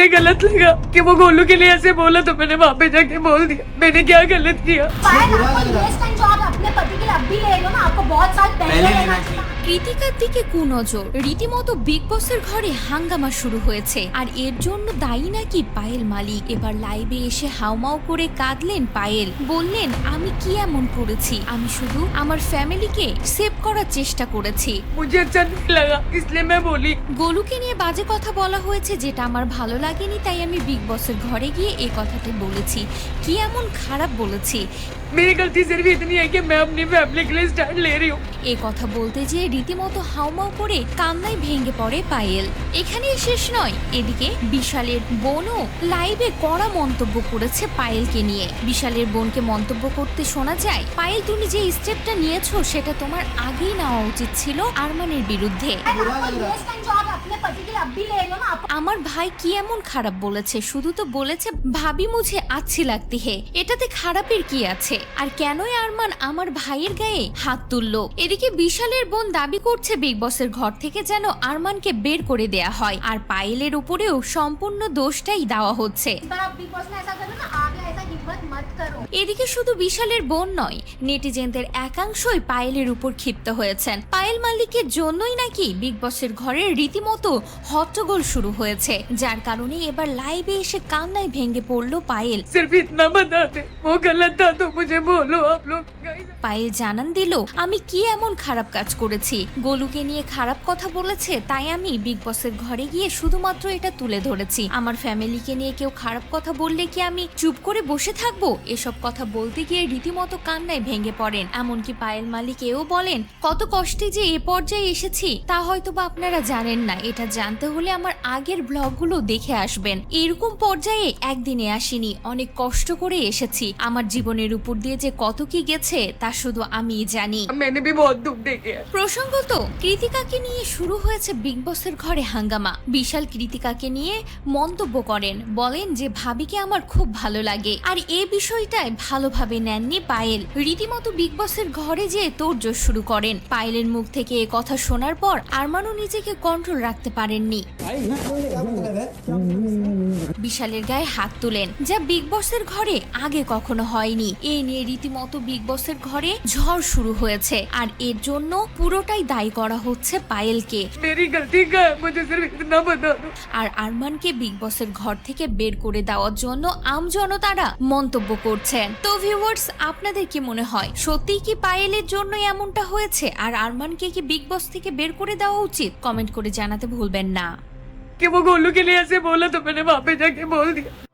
मुझे गलत लगा कि वो गोलू के लिए ऐसे बोला तो मैंने वहाँ पे जाके बोल दिया। मैंने क्या गलत किया? কৃতিকার দিকে কুনজর রীতিমতো বিগ বসের ঘরে হাঙ্গামা শুরু হয়েছে আর এর জন্য দায়ী নাকি পায়েল মালিক এবার লাইভে এসে হাউমাউ করে কাঁদলেন পায়েল বললেন আমি কি এমন করেছি আমি শুধু আমার ফ্যামিলিকে সেভ করার চেষ্টা করেছি मुझे अच्छा नहीं लगा इसलिए मैं बोली গোলুকে নিয়ে বাজে কথা বলা হয়েছে যেটা আমার ভালো লাগেনি তাই আমি বিগ বসের ঘরে গিয়ে এই কথাটা বলেছি কি এমন খারাপ বলেছি मेरी गलती सिर्फ इतनी है कि मैं अपनी फैमिली के लिए स्टैंड ले रही हूँ এ কথা বলতে যেয়ে রীতিমতো হাওমাও করে কান্নায় ভেঙে পড়ে পায়েল। এখানে শেষ নয়, এদিকে বিশালের বোনও লাইভে কড়া মন্তব্য করেছে পায়েলকে নিয়ে। বিশালের বোনকে মন্তব্য করতে শোনা যায়, পায়েল তুমি যে স্টেপটা নিয়েছো সেটা তোমার আগেই নেওয়া উচিত ছিল আরমানের বিরুদ্ধে। আমার ভাই কি এমন খারাপ বলেছে? শুধু তো বলেছে, ভাবি মুঝে আচ্ছি লাগতি হে। এটাতে খারাপের কি আছে? আর কেনই আরমান আমার ভাইয়ের গায়ে হাত তুললো? এদিকে বিশালের বোন দাবি করছে বিগ বসের ঘর থেকে যেন আরমানকে বের করে দেয়া হয়। আর পায়েলের উপরেও সম্পূর্ণ দোষটাই দেওয়া হচ্ছে। না এদিকে শুধু বিশালের বোন নয় নেটিজেনদের একাংশই পায়েলের উপর ক্ষিপ্ত হয়েছেন। পায়েল মালিকের জন্যই নাকি বিগ বসের ঘরের রীতিমতো হট্টগোল শুরু হয়েছে যার কারণে এবার লাইভে এসে কান্নায় ভেঙে পড়ল পায়েল। পায়েল জানান দিল আমি কি এমন খারাপ কাজ করেছি? গোলুকে নিয়ে খারাপ কথা বলেছে তাই আমি বিগ বসের ঘরে গিয়ে শুধুমাত্র এটা তুলে ধরেছি। আমার ফ্যামিলিকে নিয়ে কেউ খারাপ কথা বললে কি আমি চুপ করে বসে থাকব? এসব কথা বলতে গিয়ে রীতিমতো কান্নায় ভেঙে পড়েন। এমনকি পায়েল মালিক এও বলেন কত কষ্টে যে এ পর্যায়ে এসেছি তা হয়তো বা আপনারা জানেন না। এটা জানতে হলে আমার আগের ব্লগগুলো দেখে আসবেন। এরকম পর্যায়ে একদিনে আসিনি অনেক কষ্ট করে এসেছি। আমার জীবনের উপর দিয়ে যে কত কি গেছে তা শুধু আমি জানি প্রসঙ্গত কৃতিকাকে নিয়ে শুরু হয়েছে বিগ বসের ঘরে হাঙ্গামা। বিশাল কৃতিকাকে নিয়ে মন্তব্য করেন বলেন যে ভাবিকে আমার খুব ভালো লাগে। আর এ বিষয়টায় ভালোভাবে নেননি পায়েল। রীতিমতো বিগ বসের ঘরে যেয়ে তোড়জোড় শুরু করেন। পায়েলের মুখ থেকে এ কথা শোনার পর আরমানও নিজেকে কন্ট্রোল রাখতে পারেননি। বিশালের গায়ে হাত তোলেন যা বিগ বসের ঘরে আগে কখনো হয়নি। এ নিয়ে রীতিমতো বিগ বসের ঘরে ঝড় শুরু হয়েছে আর এর জন্য পুরোটাই দায়ী করা হচ্ছে পায়েলকে। আর আরমানকে বিগ বসের ঘর থেকে বের করে দেওয়ার জন্য আমজনতারা মন্তব্য করছেন। তো ভিউয়ার্স আপনাদের কি মনে হয় সত্যি কি পায়েলের জন্য এমনটা হয়েছে? আর আরমানকে কি বিগ বস থেকে বের করে দেওয়া উচিত? কমেন্ট করে জানাতে ভুলবেন না। कि वो गोलू के लिए ऐसे बोला तो मैंने वहाँ पे जाके बोल दिया।